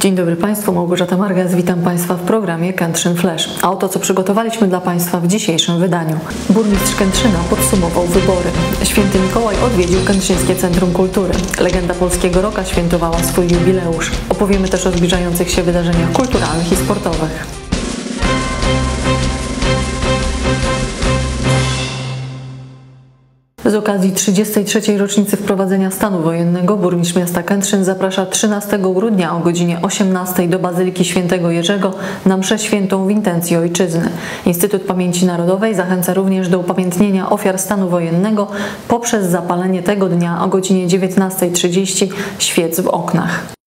Dzień dobry Państwu, Małgorzata Margas, witam Państwa w programie Kętrzyn Flash. A oto co przygotowaliśmy dla Państwa w dzisiejszym wydaniu. Burmistrz Kętrzyna podsumował wybory. Święty Mikołaj odwiedził Kętrzyńskie Centrum Kultury. Legenda Polskiego Roka świętowała swój jubileusz. Opowiemy też o zbliżających się wydarzeniach kulturalnych i sportowych. Z okazji 33. rocznicy wprowadzenia stanu wojennego burmistrz miasta Kętrzyn zaprasza 13 grudnia o godzinie 18 do Bazyliki Świętego Jerzego na mszę świętą w intencji ojczyzny. Instytut Pamięci Narodowej zachęca również do upamiętnienia ofiar stanu wojennego poprzez zapalenie tego dnia o godzinie 19.30 świec w oknach.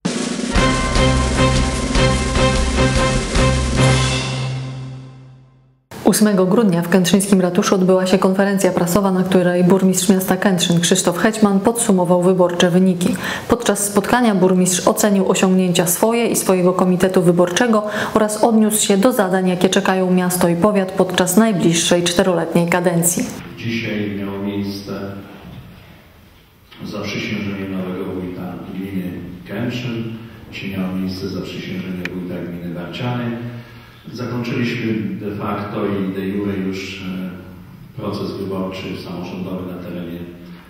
8 grudnia w Kętrzyńskim Ratuszu odbyła się konferencja prasowa, na której burmistrz miasta Kętrzyn Krzysztof Hećman podsumował wyborcze wyniki. Podczas spotkania burmistrz ocenił osiągnięcia swoje i swojego komitetu wyborczego oraz odniósł się do zadań, jakie czekają miasto i powiat podczas najbliższej czteroletniej kadencji. Dzisiaj miało miejsce zaprzysiężenie nowego wójta gminy Kętrzyn. Dzisiaj miało miejsce zaprzysiężenie wójta gminy Barciany. Zakończyliśmy de facto i de jure już e, proces wyborczy samorządowy na terenie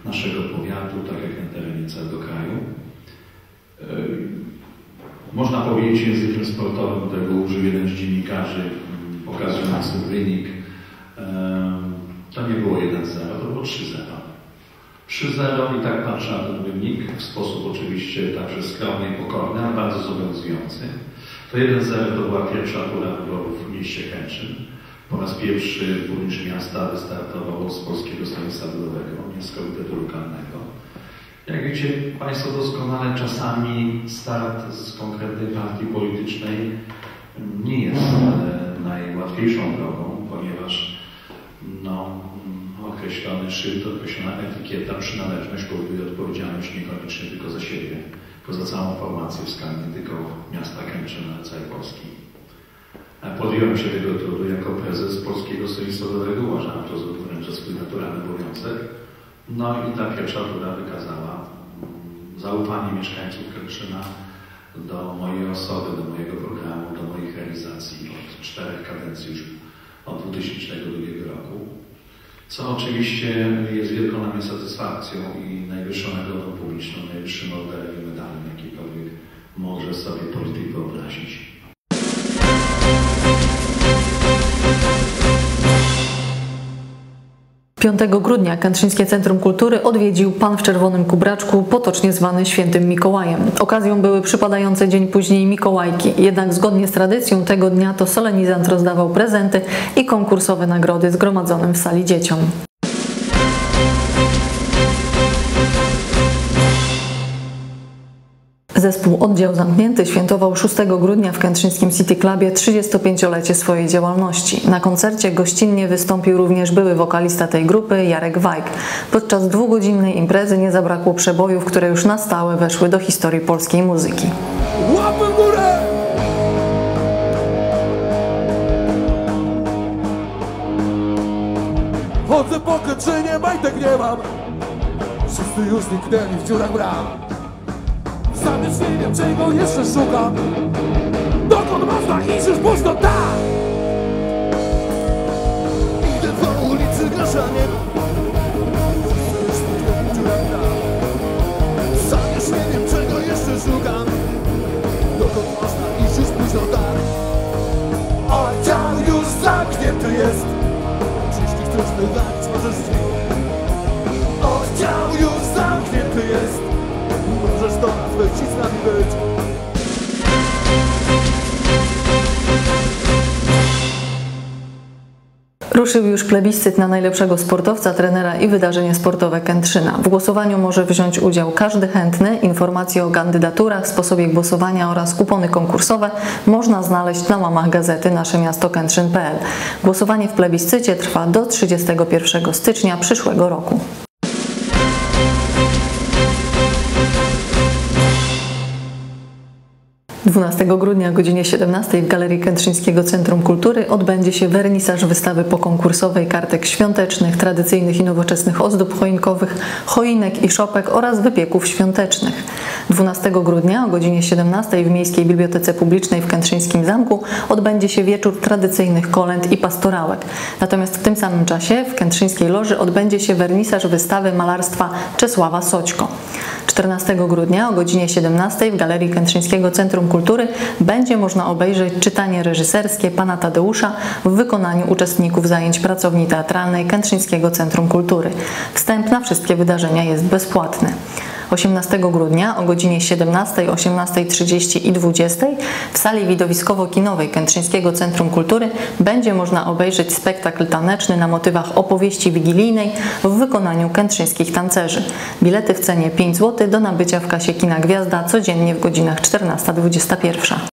naszego powiatu, tak jak na terenie całego kraju. E, można powiedzieć językiem sportowym, którego użył jeden z dziennikarzy, pokazujący wynik. E, to nie było 1-0, to było 3-0. 3-0 i tak patrzę na ten wynik w sposób oczywiście także skromny i pokorny, ale bardzo zobowiązujący. To 1-0 to była pierwsza tura wyborów w mieście Kęczyn. Po raz pierwszy burmistrz miasta wystartował z Polskiego Stronnictwa Ludowego, Komitetu Lokalnego. Jak wiecie Państwo doskonale, czasami start z konkretnej partii politycznej nie jest najłatwiejszą drogą, ponieważ no, określony szyld, określona etykieta, przynależność powoduje odpowiedzialność niekoniecznie tylko za siebie poza całą formację w skali nie tylko miasta Kętrzyn, ale całej Polski. Podjąłem się tego trudu jako prezes Polskiego Stronnictwa Ludowego. Uważam to za, za swój naturalny obowiązek. No i ta pierwsza tura wykazała mm, zaufanie mieszkańców Kętrzyna do mojej osoby, do mojego programu, do moich realizacji od czterech kadencji już od 2002 roku. Co oczywiście jest wielką dla mnie satysfakcją i najwyższą nagrodą publiczną, najwyższym orderem może sobie polityk wyobrazić. 5 grudnia Kętrzyńskie Centrum Kultury odwiedził pan w czerwonym kubraczku, potocznie zwany Świętym Mikołajem. Okazją były przypadające dzień później Mikołajki, jednak zgodnie z tradycją tego dnia to solenizant rozdawał prezenty i konkursowe nagrody zgromadzonym w sali dzieciom. Zespół Oddział Zamknięty świętował 6 grudnia w Kętrzyńskim City Clubie 35-lecie swojej działalności. Na koncercie gościnnie wystąpił również były wokalista tej grupy Jarek Wajk. Podczas dwugodzinnej imprezy nie zabrakło przebojów, które już na stałe weszły do historii polskiej muzyki. Łapy w górę! Chodzę po Kętrzynie, majtek nie mam Wszyscy już zniknęli w dziurach bram sam już nie wiem czego jeszcze szukam. Dokąd można iść już późno tak być Ruszył już plebiscyt na najlepszego sportowca, trenera i wydarzenie sportowe Kętrzyna. W głosowaniu może wziąć udział każdy chętny. Informacje o kandydaturach, sposobie głosowania oraz kupony konkursowe można znaleźć na łamach gazety naszemiastokętrzyn.pl. Głosowanie w plebiscycie trwa do 31 stycznia przyszłego roku. 12 grudnia o godzinie 17 w Galerii Kętrzyńskiego Centrum Kultury odbędzie się wernisaż wystawy pokonkursowej kartek świątecznych, tradycyjnych i nowoczesnych ozdób choinkowych, choinek i szopek oraz wypieków świątecznych. 12 grudnia o godzinie 17 w Miejskiej Bibliotece Publicznej w Kętrzyńskim Zamku odbędzie się wieczór tradycyjnych kolęd i pastorałek. Natomiast w tym samym czasie w Kętrzyńskiej Loży odbędzie się wernisaż wystawy malarstwa Czesława Soćko. 14 grudnia o godzinie 17 w Galerii Kętrzyńskiego Centrum Kultury będzie można obejrzeć czytanie reżyserskie pana Tadeusza w wykonaniu uczestników zajęć pracowni teatralnej Kętrzyńskiego Centrum Kultury. Wstęp na wszystkie wydarzenia jest bezpłatny. 18 grudnia o godzinie 17, 18.30 i 20 w sali widowiskowo-kinowej Kętrzyńskiego Centrum Kultury będzie można obejrzeć spektakl taneczny na motywach opowieści wigilijnej w wykonaniu kętrzyńskich tancerzy. Bilety w cenie 5 zł do nabycia w kasie Kina Gwiazda codziennie w godzinach 14-21.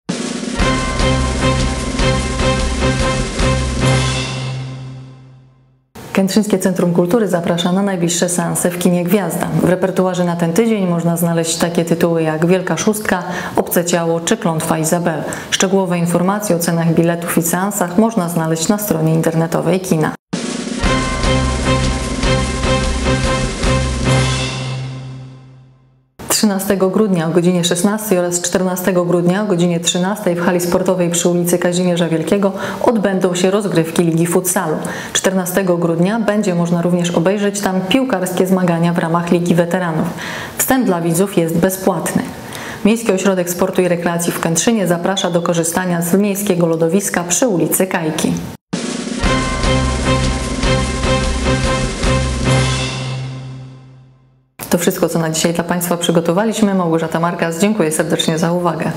Kętrzyńskie Centrum Kultury zaprasza na najbliższe seanse w kinie Gwiazda. W repertuarze na ten tydzień można znaleźć takie tytuły jak Wielka Szóstka, Obce Ciało czy Klątwa Izabel. Szczegółowe informacje o cenach biletów i seansach można znaleźć na stronie internetowej kina. 13 grudnia o godzinie 16 oraz 14 grudnia o godzinie 13 w hali sportowej przy ulicy Kazimierza Wielkiego odbędą się rozgrywki Ligi Futsalu. 14 grudnia będzie można również obejrzeć tam piłkarskie zmagania w ramach Ligi Weteranów. Wstęp dla widzów jest bezpłatny. Miejski Ośrodek Sportu i Rekreacji w Kętrzynie zaprasza do korzystania z miejskiego lodowiska przy ulicy Kajki. To wszystko, co na dzisiaj dla Państwa przygotowaliśmy. Małgorzata Markas, dziękuję serdecznie za uwagę.